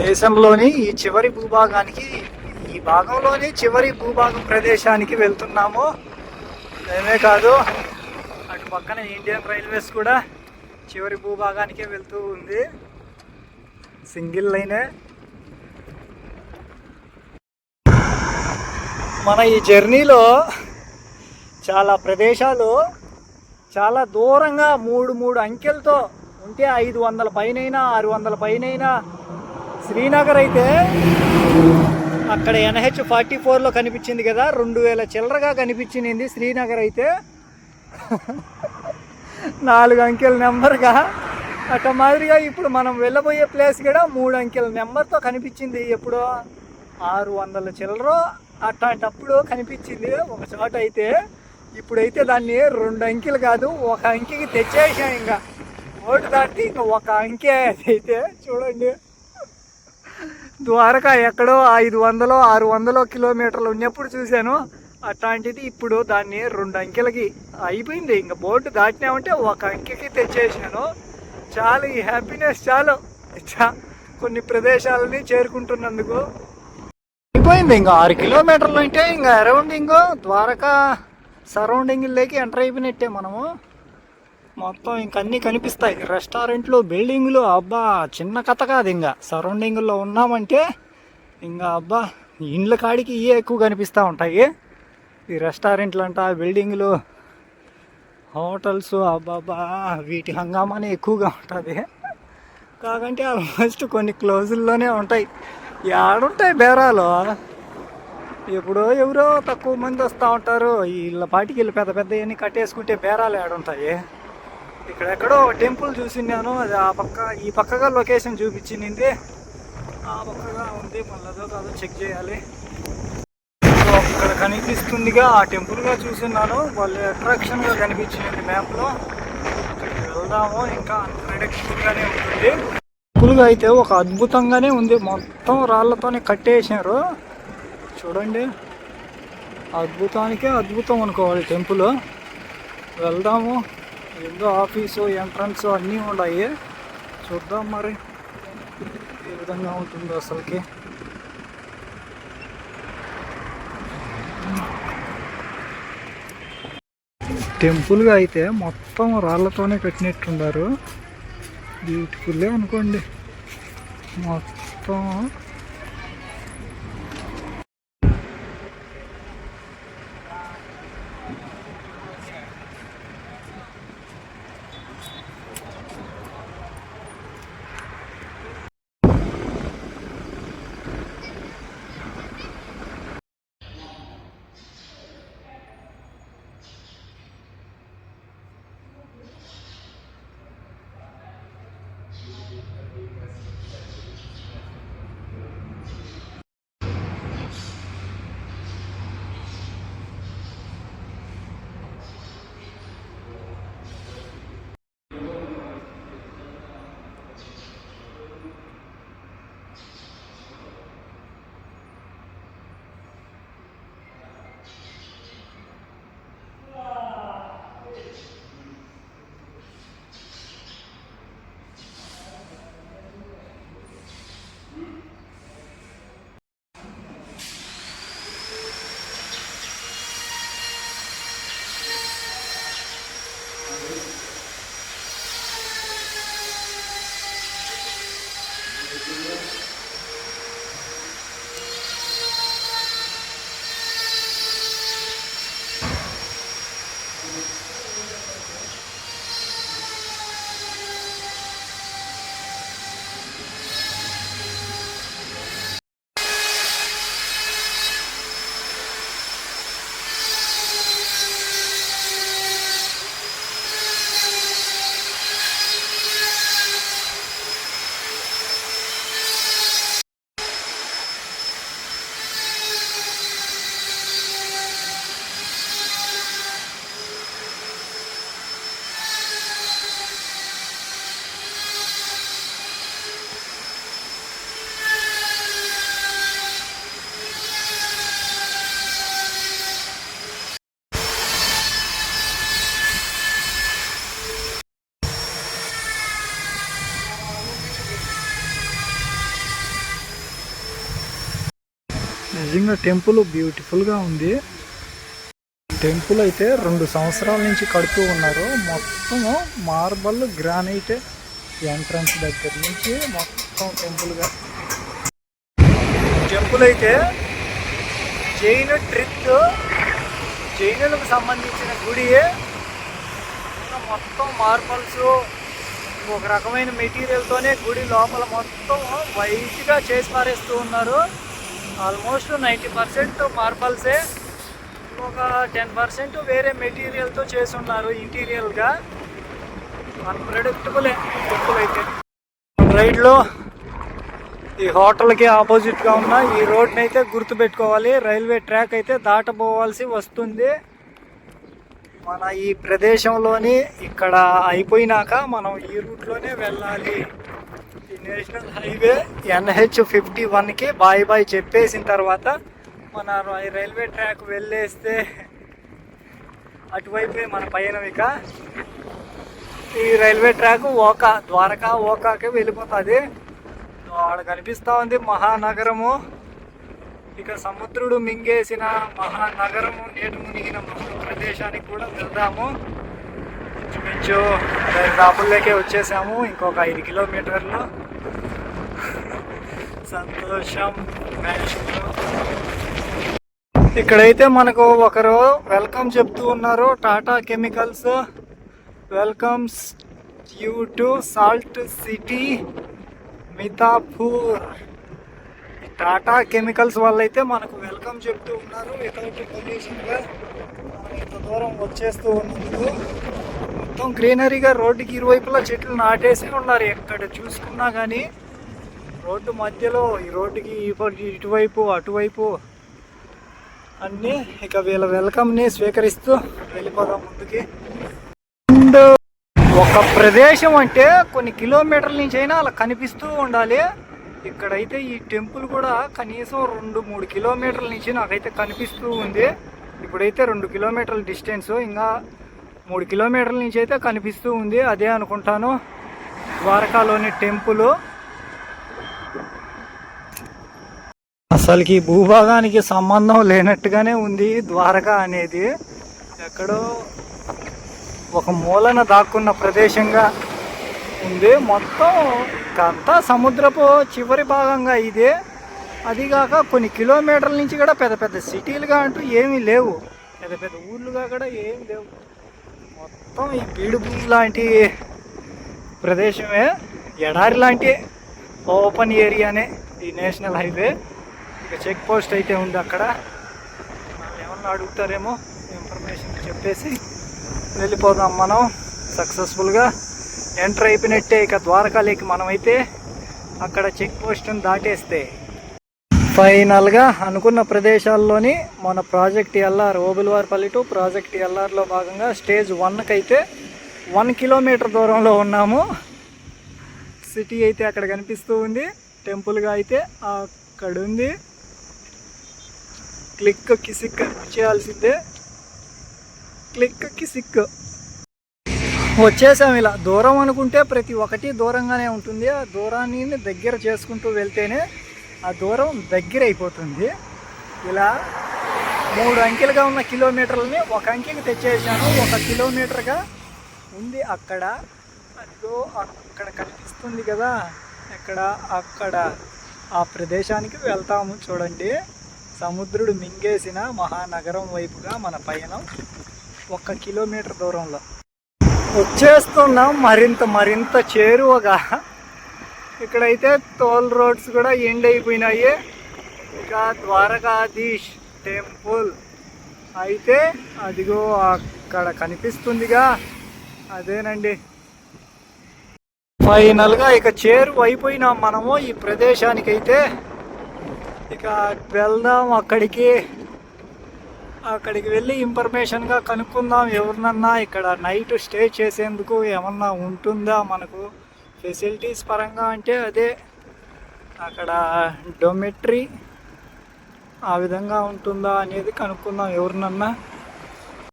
దేశంలోని ఈ చివరి భూభాగానికి ఈ భాగంలోని చివరి భూభాగం ప్రదేశానికి వెళ్తున్నాము. మేమే కాదు అటు పక్కన ఇండియన్ రైల్వేస్ కూడా చివరి భూభాగానికే వెళ్తూ ఉంది. సింగిల్ లైనే. మన ఈ జర్నీలో చాలా ప్రదేశాలు చాలా దూరంగా మూడు మూడు అంకెలతో ఉంటే ఐదు వందల పైనైనా ఆరు వందల పైనైనా శ్రీనగర్ అయితే అక్కడ ఎన్హెచ్ ఫార్టీ ఫోర్లో కనిపించింది కదా రెండు వేల చిల్లరగా కనిపించింది శ్రీనగర్ అయితే. నాలుగు అంకెల నెంబర్గా. అట్ట మాదిరిగా ఇప్పుడు మనం వెళ్ళబోయే ప్లేస్ కూడా మూడు అంకెల నెంబర్తో కనిపించింది. ఎప్పుడో ఆరు వందల చిల్లరో అట్లాంటప్పుడు కనిపించింది ఒక చోట అయితే. ఇప్పుడైతే దాన్ని రెండు అంకెలు కాదు ఒక అంకెకి తెచ్చేసాం ఇంకా. ఓటు దాటి ఇంకా ఒక అంకె అయితే. చూడండి. ద్వారకా ఎక్కడో ఐదు వందలు ఆరు వందలు కిలోమీటర్లు ఉన్నప్పుడు చూశాను. అట్లాంటిది ఇప్పుడు దాన్ని రెండు అంకెలకి అయిపోయింది. ఇంకా బోర్డు దాటినామంటే ఒక అంకెకి తెచ్చేసాను చాలు ఈ హ్యాపీనెస్ చాలు. కొన్ని ప్రదేశాలని చేరుకుంటున్నందుకు. అయిపోయింది ఇంకా ఆరు కిలోమీటర్లు అంటే ఇంకా అరౌండింగ్ ద్వారకా సరౌండింగ్లోకి ఎంటర్ అయిపోయినట్టే మనము. మొత్తం ఇంక అన్నీ కనిపిస్తాయి. రెస్టారెంట్లు బిల్డింగ్లు అబ్బా చిన్న కథ కాదు ఇంకా సరౌండింగ్లో ఉన్నామంటే ఇంకా అబ్బా ఇండ్ల కాడికి ఇవే ఎక్కువ కనిపిస్తూ ఉంటాయి. ఈ రెస్టారెంట్లు అంట బిల్డింగ్లు హోటల్స్ అబ్బాబా వీటి హంగామానే ఎక్కువగా ఉంటుంది. కాకంటే ఆల్మోస్ట్ కొన్ని క్లోజుల్లోనే ఉంటాయి. ఏడుంటాయి బేరాలు. ఎప్పుడో ఎవరో తక్కువ మంది వస్తూ ఉంటారు. వీళ్ళ పాటికి వీళ్ళు పెద్ద పెద్ద అన్ని కట్టేసుకుంటే బేరాలు ఏడుంటాయి ఇక్కడెక్కడో ఒక టెంపుల్ చూసిన్నాను అది ఆ పక్క ఈ పక్కగా లొకేషన్ చూపించింది. ఆ పక్కగా ఉంది. మళ్ళీ అదో కాదో చెక్ చేయాలి. సో ఇక్కడ కనిపిస్తుందిగా ఆ టెంపుల్గా చూసిన్నాను వాళ్ళు అట్రాక్షన్గా కనిపించింది మ్యాప్లో అక్కడికి వెళ్దాము. ఇంకా అన్ప్రెడిక్టబుల్గానే ఉంటుంది. టెంపుల్గా అయితే ఒక అద్భుతంగానే ఉంది. మొత్తం రాళ్ళతోనే కట్టేసారు చూడండి. అద్భుతానికే అద్భుతం అనుకోవాలి టెంపుల్. వెళ్దాము. ఏదో ఆఫీసు ఎంట్రన్స్ అన్నీ ఉన్నాయి. చూద్దాం మరి ఏ విధంగా ఉంటుందో అసలుకి. టెంపుల్గా అయితే మొత్తం రాళ్ళతోనే కట్టినట్టున్నారు. బ్యూటిఫుల్లే అనుకోండి. మొత్తం నిజంగా టెంపుల్ బ్యూటిఫుల్గా ఉంది. టెంపుల్ అయితే రెండు సంవత్సరాల నుంచి కడుతూ ఉన్నారు. మొత్తము మార్బల్ గ్రానైట్ ఎంట్రన్స్ దగ్గర నుంచి మొత్తం టెంపుల్గా. టెంపుల్ అయితే జైన ట్రిప్ జైనులకు సంబంధించిన గుడి. మొత్తం మార్బల్స్ ఒక రకమైన మెటీరియల్తోనే గుడి లోపల మొత్తం వైట్గా చేసి పారేస్తూ ఉన్నారు. ఆల్మోస్ట్ నైంటీ పర్సెంట్ మార్బల్సే. ఒక టెన్ పర్సెంట్ వేరే మెటీరియల్తో చేసి ఉన్నారు ఇంటీరియల్గా అన్ప్రెడిక్టబుల్ అయితే రైడ్లో ఈ హోటల్కి ఆపోజిట్గా ఉన్న ఈ రోడ్ని అయితే గుర్తుపెట్టుకోవాలి. రైల్వే ట్రాక్ అయితే దాటపోవాల్సి వస్తుంది. మన ఈ ప్రదేశంలోని ఇక్కడ అయిపోయినాక మనం ఈ రూట్లోనే వెళ్ళాలి. నేషనల్ హైవే ఎన్హెచ్ ఫిఫ్టీ వన్కి బాయ్ బాయ్ చెప్పేసిన తర్వాత మన రైల్వే ట్రాక్ వెళ్ళేస్తే అటువైపే మన పయనం ఇక. ఈ రైల్వే ట్రాక్ ఓకా ద్వారకా ఓకాకి వెళ్ళిపోతుంది. ఆడ కనిపిస్తూ ఉంది మహానగరము. ఇక సముద్రుడు మింగేసిన మహానగరము నేటి మునిగిన ప్రదేశానికి కూడా వెళ్దాము. ఇంచుమించు దాపుల్లోకే వచ్చేసాము ఇంకొక ఐదు కిలోమీటర్లు. సంతోషం ఇక్కడైతే మనకు ఒకరు వెల్కమ్ చెప్తూ ఉన్నారు Tata chemicals. Welcomes you to salt city Mithapur. Tata chemicals వాళ్ళైతే మనకు వెల్కమ్ చెప్తూ ఉన్నారు వితౌట్ పొల్యూషన్గా మనం ఇంత దూరం వచ్చేస్తూ ఉన్నందుకు. మొత్తం గ్రీనరీగా రోడ్డుకి ఇరువైపులా చెట్లు నాటేసి ఉన్నారు ఎక్కడ చూసుకున్నా కానీ రోడ్డు మధ్యలో ఈ రోడ్డుకి ఇటువైపు అటువైపు అన్నీ ఇక వీళ్ళ వెల్కమ్ని స్వీకరిస్తూ వెళ్ళిపోదాం ముందుకి. అండ్ ఒక ప్రదేశం అంటే కొన్ని కిలోమీటర్ల నుంచి అయినా అలా కనిపిస్తూ ఉండాలి. ఇక్కడైతే ఈ టెంపుల్ కూడా కనీసం రెండు మూడు కిలోమీటర్ల నుంచి నాకైతే కనిపిస్తూ ఉంది. ఇప్పుడైతే రెండు కిలోమీటర్ల డిస్టెన్స్ ఇంకా మూడు కిలోమీటర్ల నుంచి అయితే కనిపిస్తూ ఉంది. అదే అనుకుంటాను. ద్వారకాలోని టెంపుల్. అసలుకి భూభాగానికి సంబంధం లేనట్టుగానే ఉంది ద్వారకా అనేది. ఎక్కడో ఒక మూలన దాక్కున్న ప్రదేశంగా ఉంది. మొత్తం అంతా సముద్రపు చివరి భాగంగా ఇదే. అదిగాక కొన్ని కిలోమీటర్ల నుంచి కూడా పెద్ద పెద్ద సిటీలుగా అంటూ ఏమీ లేవు. పెద్ద పెద్ద ఊర్లుగా కూడా ఏమీ లేవు. మొత్తం ఈ బీడు భూమి లాంటి ప్రదేశమే. ఎడారి లాంటి ఓపెన్ ఏరియానే ఈ నేషనల్ హైవే. ఇక చెక్ పోస్ట్ అయితే ఉంది అక్కడ. ఏమన్నా అడుగుతారేమో ఇన్ఫర్మేషన్ చెప్పేసి వెళ్ళిపోదాం మనం సక్సెస్ఫుల్గా. ఎంటర్ అయిపోయినట్టే ఇక ద్వారకాలోకి మనమైతే అక్కడ చెక్ పోస్ట్ని దాటేస్తే. ఫైనల్గా అనుకున్న ప్రదేశాల్లోని మన project LR Obulavaripalli to project ఎల్ఆర్లో భాగంగా స్టేజ్ వన్కి అయితే వన్ కిలోమీటర్ దూరంలో ఉన్నాము. సిటీ అయితే అక్కడ కనిపిస్తూ ఉంది. టెంపుల్గా అయితే అక్కడ ఉంది క్లిక్ కిసిక్ చేయాల్సిందే. క్లిక్ కిసిక్ వచ్చేసాం ఇలా. దూరం అనుకుంటే ప్రతి ఒక్కటి దూరంగానే ఉంటుంది. ఆ దూరాన్ని దగ్గర చేసుకుంటూ వెళ్తేనే ఆ దూరం దగ్గర అయిపోతుంది. ఇలా మూడు అంకెలుగా ఉన్న కిలోమీటర్లని ఒక అంకెకి తెచ్చేసాను. ఒక కిలోమీటర్గా ఉంది అక్కడ. అదిగో అక్కడ కనిపిస్తుంది కదా. ఎక్కడ? అక్కడ. ఆ ప్రదేశానికి వెళ్తాము చూడండి. సముద్రుడు మింగేసిన మహానగరం వైపుగా మన పయనం ఒక కిలోమీటర్ దూరంలో. వచ్చేస్తున్నాం మరింత మరింత చేరువగా. ఇక్కడైతే టోల్ రోడ్స్ కూడా ఎండ్ అయిపోయినాయి. ఇక ద్వారకాధీష్ టెంపుల్ అయితే అదిగో అక్కడ కనిపిస్తుందిగా. అదేనండి. ఫైనల్గా ఇక చేరువైపోయినాం మనము ఈ ప్రదేశానికైతే. ఇక వెళ్దాం అక్కడికి. అక్కడికి వెళ్ళి ఇన్ఫర్మేషన్గా కనుక్కుందాం ఎవరినన్నా. ఇక్కడ నైట్ స్టే చేసేందుకు ఏమన్నా ఉంటుందా మనకు? ఫెసిలిటీస్ పరంగా అంటే అదే. అక్కడ డొమెట్రీ ఆ విధంగా ఉంటుందా అనేది కనుక్కుందాం ఎవరినన్నా.